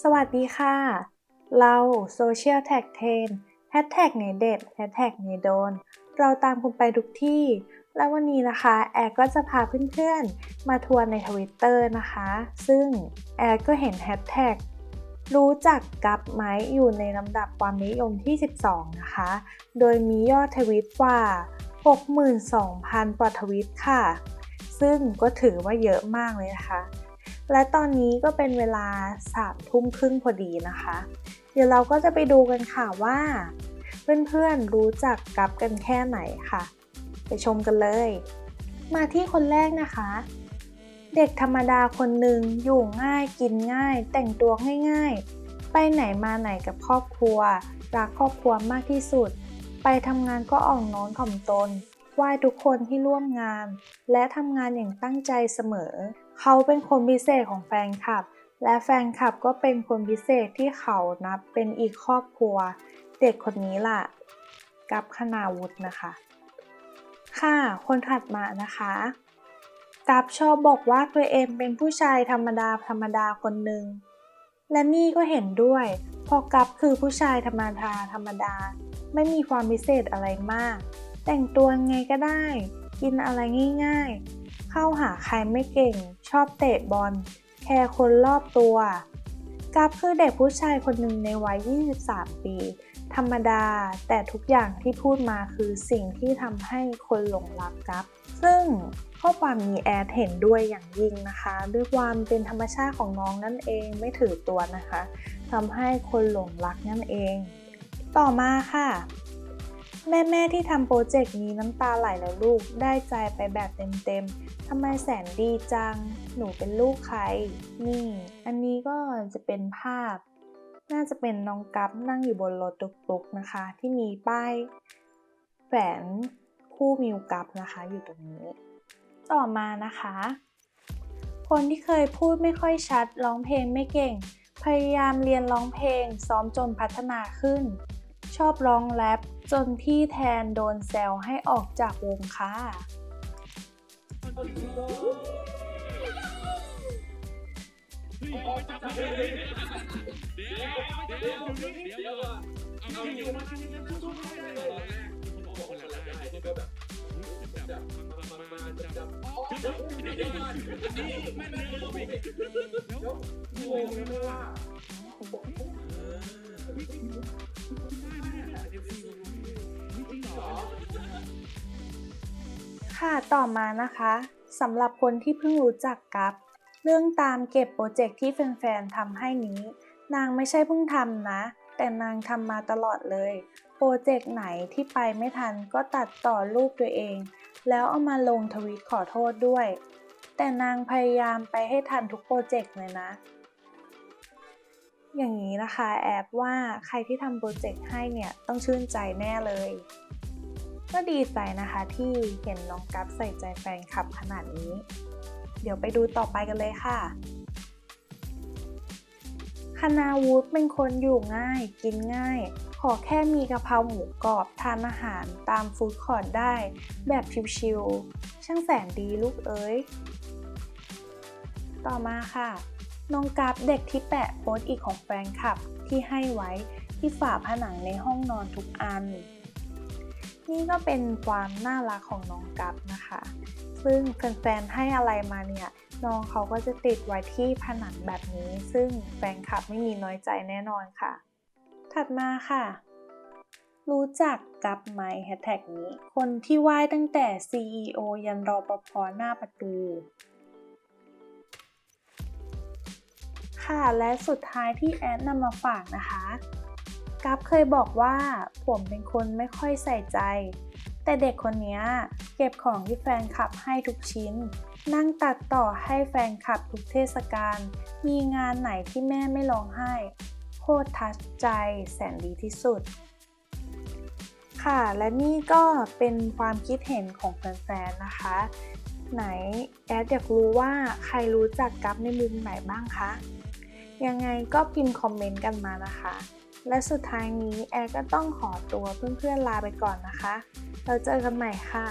สวัสดีค่ะ เราโซเชียลแท็กเทนแฮชแท็กไหนเด็ดแฮชแท็กไหนโดน เราตามคุณไปทุกที่ แล้ววันนี้นะคะ แอร์ก็จะพาเพื่อนๆ มาทัวร์ในทวิตเตอร์นะคะ ซึ่งแอร์ก็เห็นแฮชแท็กรู้จักกับไหมอยู่ในลำดับความนิยมที่ 12 นะคะ โดยมียอดทวิตกว่า 62,000 กว่าทวิตค่ะ ซึ่งก็ถือว่าเยอะมากเลยนะคะ และตอนนี้ก็เป็นเวลาสามทุ่มครึ่งพอดีนะคะ เดี๋ยวเราก็จะไปดูกันค่ะว่า เพื่อนๆรู้จักกับกันแค่ไหนค่ะ ไปชมกันเลย มาที่คนแรกนะคะ เด็กธรรมดาคนหนึ่งอยู่ง่ายกินง่าย แต่งตัวง่ายๆ ไปไหนมาไหนกับครอบครัว รักครอบครัวมากที่สุด ไปทำงานก็อ่อนน้อมถ่อมตน ไหว้ทุกคนที่ร่วมงาน และทำงานอย่างตั้งใจเสมอ เขาเป็นคนพิเศษของแฟนคลับ และแฟนคลับก็เป็นคนพิเศษที่เขานับเป็นอีกครอบครัว เด็กคนนี้ล่ะ กับคณาวุฒินะคะ ค่ะ คนถัดมานะคะกับชอบบอกว่าตัวเองเป็นผู้ชายธรรมดาธรรมดาคนหนึ่งและนี่ก็เห็นด้วยเพราะกับคือผู้ชายธรรมดาธรรมดา ไม่มีความพิเศษอะไรมาก แต่งตัวไงก็ได้ กินอะไรง่ายๆ เข้าหาใครไม่เก่ง ชอบเตะบอล แคร์คนรอบตัวกับคือเด็กผู้ชายคนหนึ่งในวัย 23 ปี ธรรมดา แต่ทุกอย่างที่พูดมาคือสิ่งที่ทำให้คนหลงรักกับ ซึ่งข้อความมีแอดเห็นด้วยอย่างยิ่งนะคะ ด้วยความเป็นธรรมชาติของน้องนั่นเองไม่ถือตัวนะคะทำให้คนหลงรักนั่นเอง ต่อมาค่ะ แม่ๆที่ทำโปรเจกต์นี้น้ำตาไหลแล้วลูกได้ใจไปแบบเต็มๆทำไมแสนดีจัง หนูเป็นลูกใคร นี่ อันนี้ก็จะเป็นภาพ น่าจะเป็นน้องกัฟนั่งอยู่บนรถตุกๆนะคะ ที่มีป้ายแฝนคู่มิวกัฟนะคะ อยู่ตรงนี้ ต่อมานะคะ คนที่เคยพูดไม่ค่อยชัดร้องเพลงไม่เก่ง พยายามเรียนร้องเพลงซ้อมจนพัฒนาขึ้น ชอบร้องแรปจนพี่แทนโดนแซวให้ออกจากวงค่ะ ค่ะต่อมานะคะสำหรับคนที่เพิ่งรู้จักกับ เรื่องตามเก็บโปรเจกต์ที่แฟนๆทำให้นี้ นางไม่ใช่เพิ่งทำนะ แต่นางทำมาตลอดเลย โปรเจกต์ไหนที่ไปไม่ทันก็ตัดต่อรูปตัวเอง แล้วเอามาลงทวิตขอโทษด้วย แต่นางพยายามไปให้ทันทุกโปรเจกต์เลยนะ อย่างนี้นะคะแอบว่าใครที่ทำโปรเจกต์ให้เนี่ย ต้องชื่นใจแน่เลย ก็ดีใจนะคะที่เห็นน้องกัฟใส่ใจแฟนคลับขนาดนี้ เดี๋ยวไปดูต่อไปกันเลยค่ะคณาวุฒิเป็นคนอยู่ง่าย กินง่าย ขอแค่มีกะเพราหมูกรอบทานอาหารตามฟู้ดคอร์ทได้ แบบชิวๆช่างแสนดีลูกเอ้ย ต่อมาค่ะ น้องกัฟเด็กที่แปะโพสต์อีกของแฟนคลับที่ให้ไว้ที่ฝาผนังในห้องนอนทุกอัน นี่ก็เป็นความน่ารักของน้องกัฟนะคะ ซึ่งแฟนๆให้อะไรมาเนี่ยน้องเขาก็จะติดไว้ที่ผนังแบบนี้ ซึ่งแฟนคลับไม่มีน้อยใจแน่นอนค่ะ ถัดมาค่ะ รู้จักกับไหมแฮชแท็กนี้ คนที่ไหว้ตั้งแต่ CEO ยันรอปภหน้าประตู ค่ะ และสุดท้ายที่แอดนำมาฝากนะคะกัฟเคยบอกว่าผมเป็นคนไม่ค่อยใส่ใจ แต่เด็กคนนี้เก็บของที่แฟนคลับให้ทุกชิ้น นั่งตัดต่อให้แฟนคลับทุกเทศกาล มีงานไหนที่แม่ไม่ร้องไห้ โคตรทัชใจแสนดีที่สุด ค่ะ และนี่ก็เป็นความคิดเห็นของแฟนๆ นะคะ ไหนแอดอยากรู้ว่าใครรู้จักกัฟในมุมไหนบ้างคะ ยังไงก็พิมพ์คอมเมนต์กันมานะคะ และสุดท้ายนี้แอร์ก็ต้องขอตัวเพื่อนๆลาไปก่อนนะคะ เราเจอกันใหม่ค่ะ